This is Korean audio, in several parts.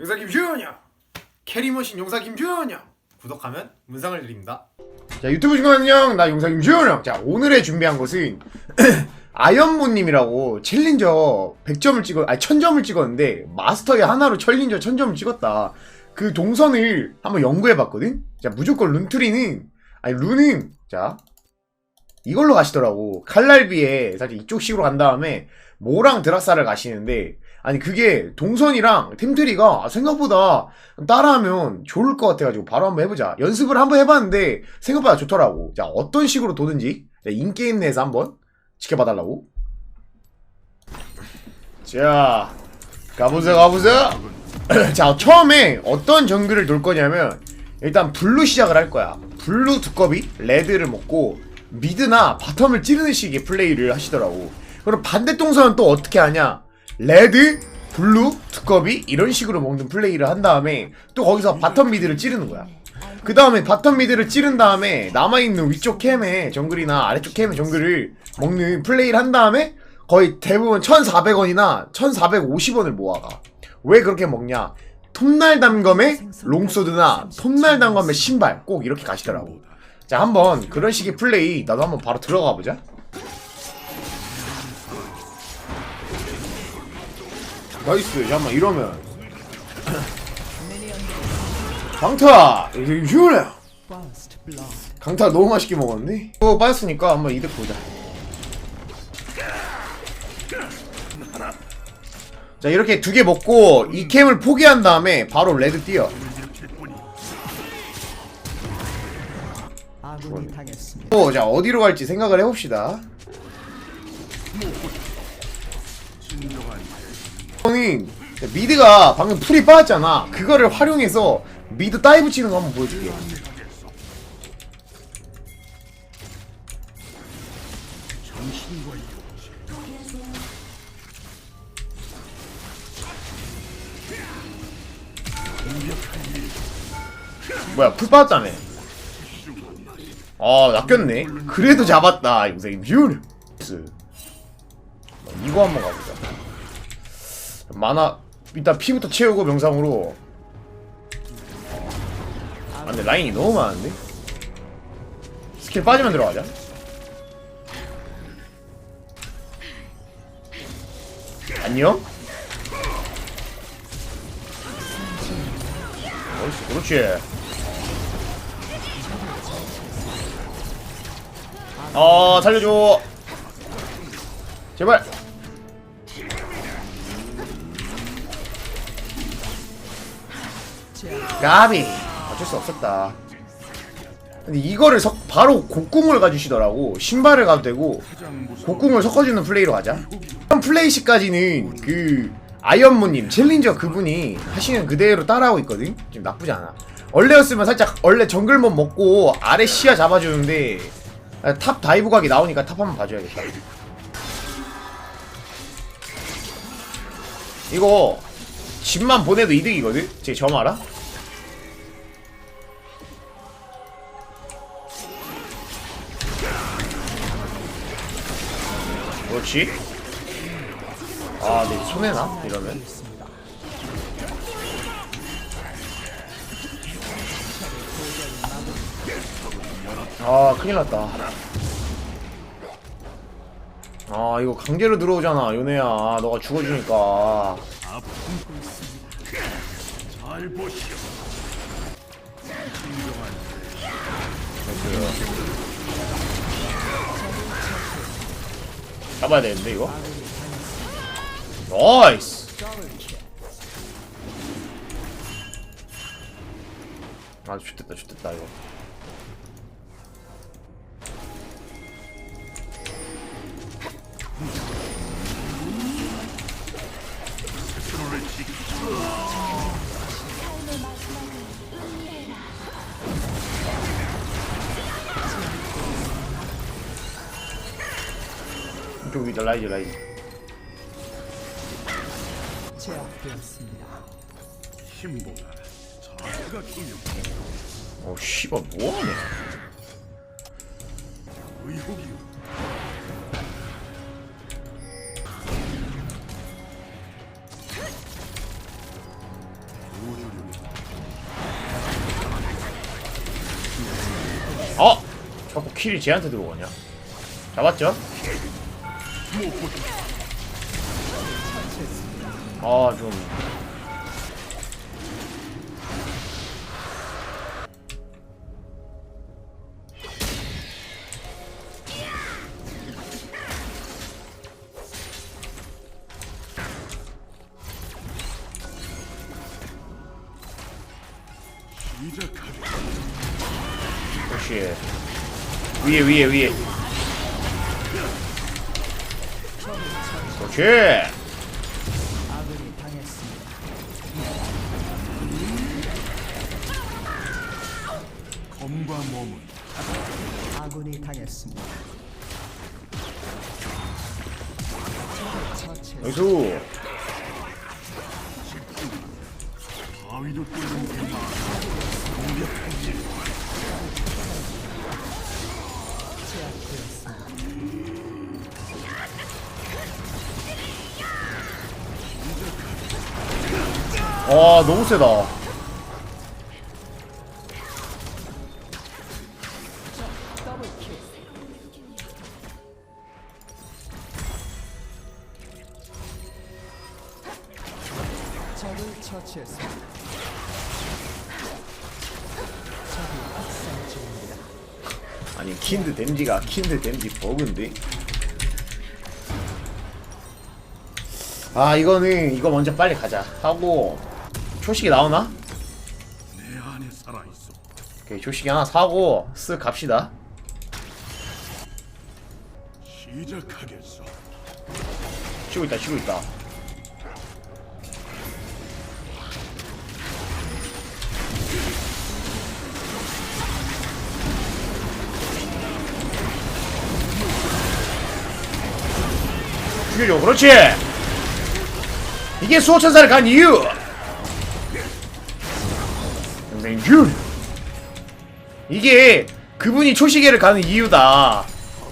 용사 김주현이야. 캐리머신 용사 김주현이야. 구독하면 문상을 드립니다. 자 유튜브 친구 안녕. 나 용사 김주현이야. 자 오늘의 준비한 것은 아이언모님이라고 챌린저 100점을 찍어 아니 1000점을 찍었는데 마스터에 하나로 챌린저 1000점을 찍었다. 그 동선을 한번 연구해봤거든? 자 무조건 룬트리는 아니 룬은 자 이걸로 가시더라고. 칼날비에 사실 이쪽 식으로 간 다음에 모랑 드라사를 가시는데 아니 그게 동선이랑 템트리가 생각보다 따라하면 좋을 것 같아가지고 바로 한번 해보자. 연습을 한번 해봤는데 생각보다 좋더라고. 자 어떤 식으로 도는지. 자, 인게임 내에서 한번 지켜봐달라고. 자 가보자 가보자 자 처음에 어떤 정글을 돌 거냐면 일단 블루 시작을 할 거야. 블루 두꺼비 레드를 먹고 미드나 바텀을 찌르는 식의 플레이를 하시더라고. 그럼 반대 동선은 또 어떻게 하냐 레드 블루 두꺼비 이런 식으로 먹는 플레이를 한 다음에 또 거기서 바텀 미드를 찌르는 거야. 그 다음에 바텀 미드를 찌른 다음에 남아있는 위쪽 캠에 정글이나 아래쪽 캠에 정글을 먹는 플레이를 한 다음에 거의 대부분 1400원이나 1450원을 모아가. 왜 그렇게 먹냐? 톱날 단검에 롱소드나 톱날 단검에 신발 꼭 이렇게 가시더라고. 자 한번 그런 식의 플레이 나도 한번 바로 들어가 보자 나이스 잠깐만 이러면. 강타! 휴래 강타 너무 맛있게 먹었는데 이거 빠졌으니까 한번 이득 보자. 자 이렇게 두 개 먹고 이 캠을 포기한 다음에 바로 레드 뛰어. 또, 자 어디로 갈지 생각을 해봅시다 형님 미드가 방금 풀이 빠졌잖아. 그거를 활용해서 미드 다이브 치는 거 한번 보여줄게. 뭐야 풀 빠졌다며. 아 낚였네. 그래도 잡았다 용생님. 뷰 이거 한번 가보자 만화 일단 피부터 채우고 명상으로. 아 근데 라인이 너무 많은데? 스킬 빠지면 들어가자. 안녕? 어이씨 그렇지. 어 살려줘. 제발 까비. 어쩔 수 없었다. 근데 이거를 석, 바로 곡궁을 가주시더라고. 신발을 가도 되고 곡궁을 섞어주는 플레이로 가자. 이런 플레이시까지는 그 아이언모님 챌린저 그분이 하시는 그대로 따라하고 있거든? 지금 나쁘지 않아. 원래였으면 살짝 원래 정글몬 먹고 아래 시야 잡아주는데 아, 탑 다이브 각이 나오니까 탑 한번 봐줘야겠다. 이거 집만 보내도 이득이거든? 제점 알아? 그렇지 아, 내 손해나? 이러면 아, 큰일 났다 아, 이거 강제로 들어오잖아, 요네야. 너가 죽어주니까. 잘 보시오. 잡아야 되는데, 이거? 나이스! 아, 좋됐다, 좋됐다, 이거. 이쪽 위다 라이즈 라이즈 제압되었습니다. 신봉아, 자세가 중요해. 어 씨발 뭐하냐 의혹이오. 어! 자꾸 킬이 쟤한테 들어오냐 잡았죠? 아, 좀. 역시. 위에, 위에, 위에. 당했습니다. 검과 몸은 아군이 당했습니다. 나이스. 바위도 뚫는 게. 공격 와, 너무 세다. 아니, 킨드 댐지가 킨드 댐지 버그인데? 아, 이거는, 이거 먼저 빨리 가자. 하고, 초식이 나오나? 오케이, 조식이 하나 사고 쓱 갑시다. 시작하겠어. 치고 있다, 치고 있다. 죽여줘, 그렇지! 이게 수호천사를 간 이유! 균! 이게 그분이 초시계를 가는 이유다.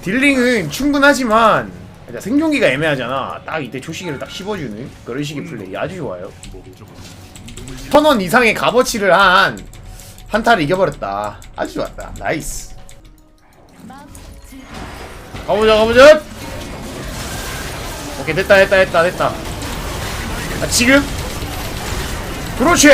딜링은 충분하지만 생존기가 애매하잖아. 딱 이때 초시계를 딱 씹어주는 그런 식의 플레이 아주 좋아요. 천원 이상의 값어치를 한 한타를 이겨버렸다. 아주 좋았다. 나이스. 가보자 가보자. 오케이 됐다 됐다 됐다 됐다. 아 지금? 그렇지.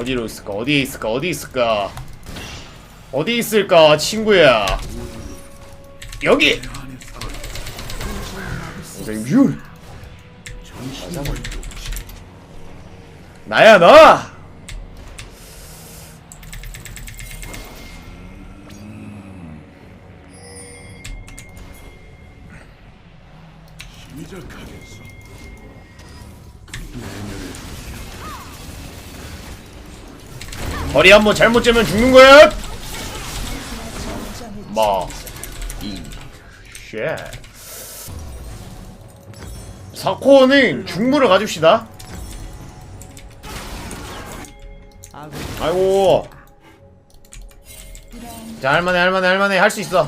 어디로 있을까? 어디에 있을까? 어디 있을까? 어디 있을까, 친구야? 여기. 선생님 놓지. 나야 나. 거리 한번 잘못 재면 죽는 거야. 마. 이. 쉣. 사코는 중물을 가줍시다. 아이고. 자, 할만해, 할만해, 할만해. 할 수 있어.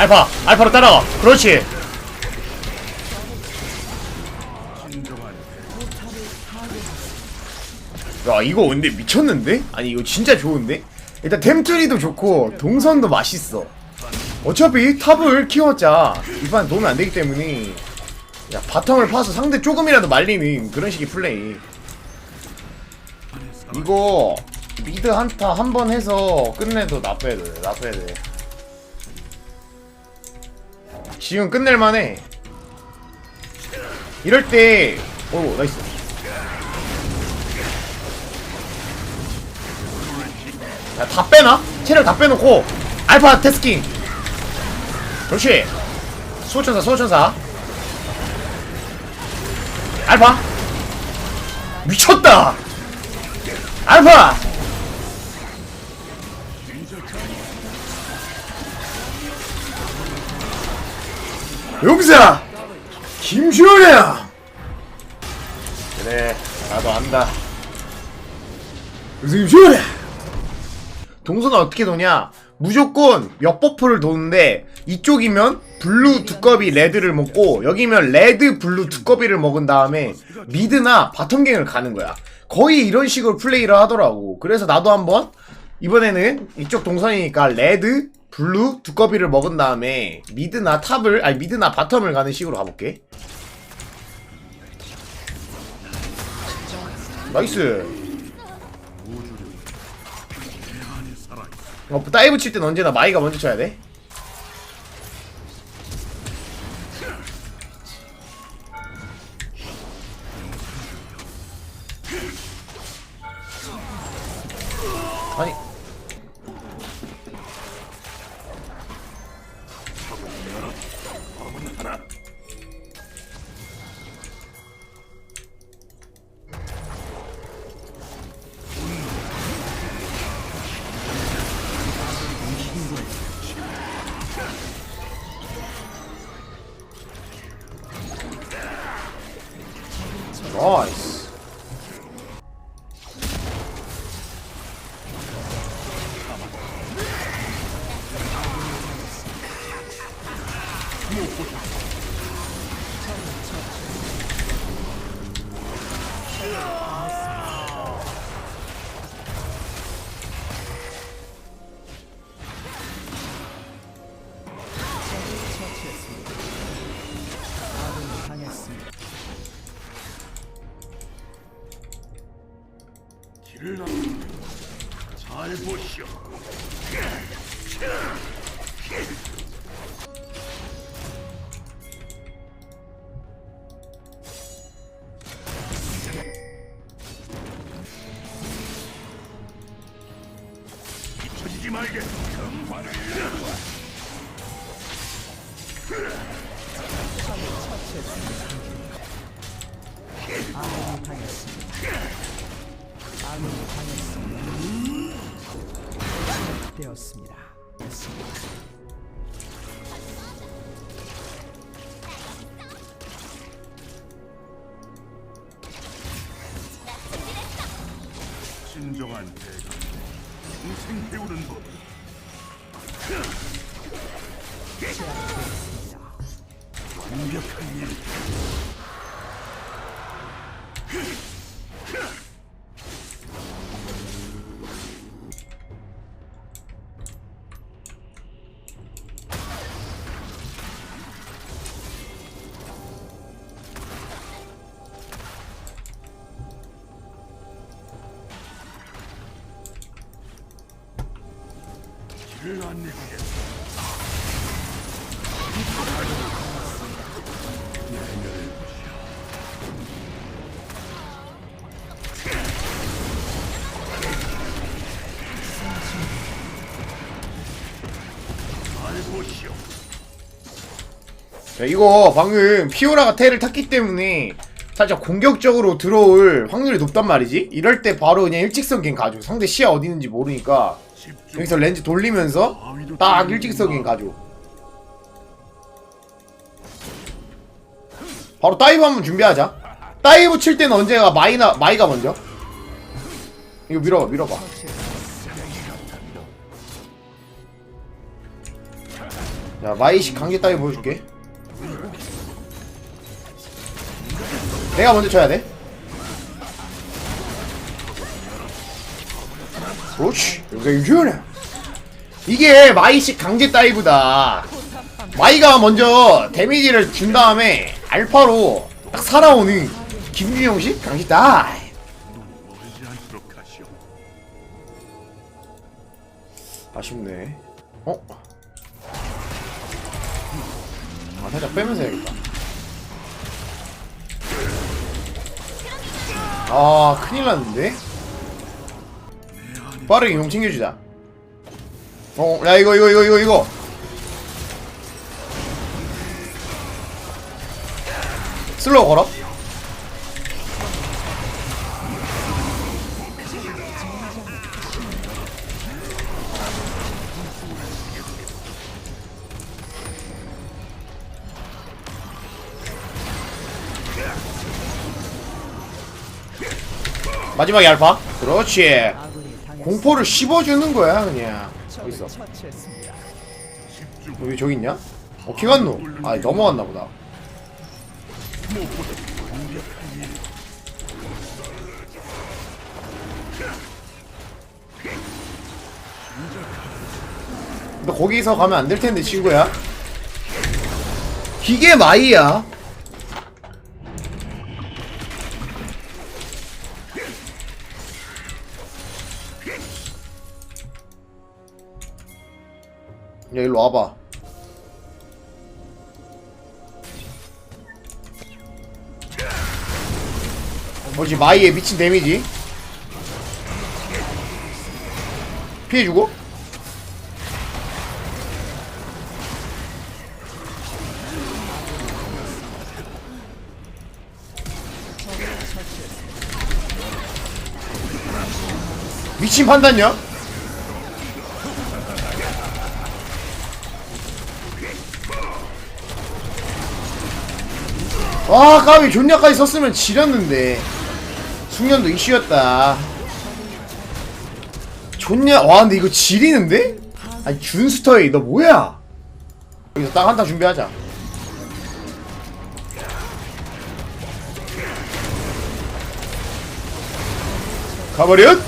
알파, 알파로 따라가. 그렇지. 야, 이거 근데 미쳤는데? 아니, 이거 진짜 좋은데? 일단 템트리도 좋고, 동선도 맛있어. 어차피 탑을 키웠자 이판 도움이 안 되기 때문에 야 바텀을 파서 상대 조금이라도 말리는 그런 식의 플레이 이거 미드 한타 한 번 해서 끝내도 나빠야 돼 나빠야 돼 지금 끝낼만해. 이럴 때 오, 나이스. 야, 다 빼나? 체력 다 빼놓고. 알파 테스킹. 그렇지. 수호천사 수호천사. 알파? 미쳤다! 알파 용사 김시원이야! 그래 나도 안다. 선생님 시원해 동선은 어떻게 도냐? 무조건 역버프를 도는데 이쪽이면 블루 두꺼비 레드를 먹고 여기면 레드 블루 두꺼비를 먹은 다음에 미드나 바텀갱을 가는 거야. 거의 이런 식으로 플레이를 하더라고. 그래서 나도 한번 이번에는 이쪽 동선이니까 레드 블루 두꺼비를 먹은 다음에 미드나 탑을 아니 미드나 바텀을 가는 식으로 가볼게 나이스 어, 다이브 칠 땐 언제나 마이가 먼저 쳐야 돼. 나 길을 나. 잘 보시오. 잊혀지지 말게. 금화를 아군이 당했습니다. 아군이 당했습니다. 되었습니다. 자, 이거 방금 피오라가 테를 탔기 때문에 살짝 공격적으로 들어올 확률이 높단 말이지? 이럴 때 바로 그냥 일직선 갱 가죠. 상대 시야 어디 있는지 모르니까. 여기서 렌즈 돌리면서 딱 일직선 갱 가죠. 바로 다이브 한번 준비하자. 다이브 칠 때는 언제가 마이나 마이가 먼저? 이거 밀어봐, 밀어봐. 자, 마이식 강제 다이브 보여줄게. 내가 먼저 쳐야 돼. 그렇지. 여기서 유지원해. 이게 마이식 강제 다이브다. 마이가 먼저 데미지를 준 다음에 알파로 딱 살아오는 김준영식 강제 다이. 멀지 않도록 하시오. 아쉽네. 어? 아, 살짝 빼면서 해야겠다. 아, 큰일 났는데? 빠르게 용 챙겨주자. 어, 야, 이거, 이거, 이거, 이거, 이거. 슬로우 걸어? 마지막에 알파. 그렇지. 공포를 씹어주는 거야 그냥 적을 어딨어 처치했습니다. 여기 저기 있냐? 어 키갔노? 아 넘어갔나 보다 너 거기서 가면 안 될 텐데 친구야 기계 마이야 야 일로 와봐. 뭐지 마이의 미친 데미지? 피해주고? 미친 판단력 와 까비 존냐까지 썼으면 지렸는데. 숙련도 이슈였다. 존냐 와 근데 이거 지리는데? 아니 준스터에 너 뭐야? 여기서 딱 한타 준비하자. 가버렸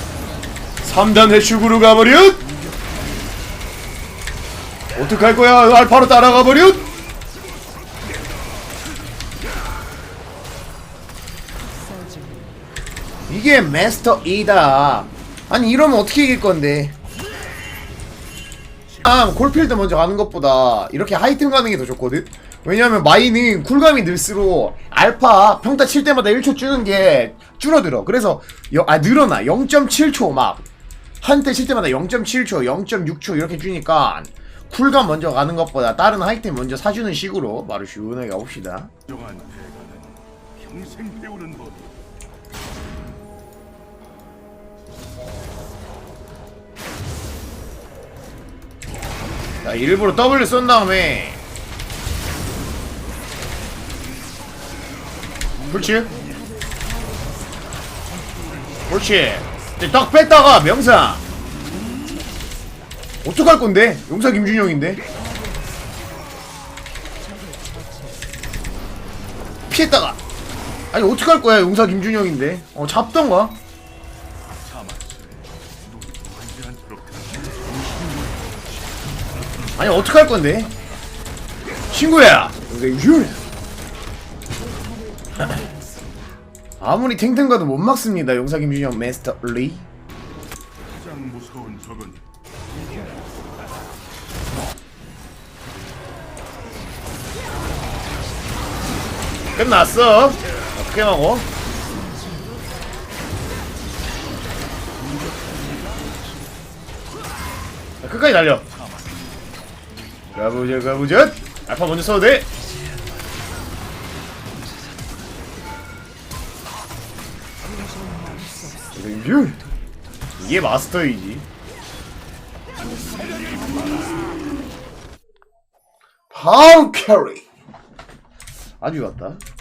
3단 해축으로 가버렸 어떡할 거야? 알파로 따라가 버렸 이게 마스터 E다. 아니 이러면 어떻게 이길 건데? 아, 골필드 먼저 가는 것보다 이렇게 하이템 가는 게 더 좋거든. 왜냐면 마이는 쿨감이 늘수록 알파 평타 칠 때마다 1초 주는 게 줄어들어. 그래서 여, 아 늘어나 0.7초 막 한테 칠 때마다 0.7초, 0.6초 이렇게 주니까 쿨감 먼저 가는 것보다 다른 하이템 먼저 사주는 식으로 바로 시원하게 가봅시다. 평생 배우는 법. 자, 일부러 W 쏜 다음에. 그렇지? 그렇지. 딱 뺐다가 명사 어떡할 건데? 용사 김준영인데? 피했다가. 아니 어떡할 거야 용사 김준영인데? 어 잡던가 아니 어떡할 건데? 친구야. 아무리 탱탱 가도 못 막습니다. 용사 김준영 마스터 리. 가장 무서운 적은 끝났어. 어떻게 하고? 자, 끝까지 달려. 가보자 가보자. 알파 먼저 써도 돼. 유. 이게 마스터이지. 바로 캐리. 아주 좋았다.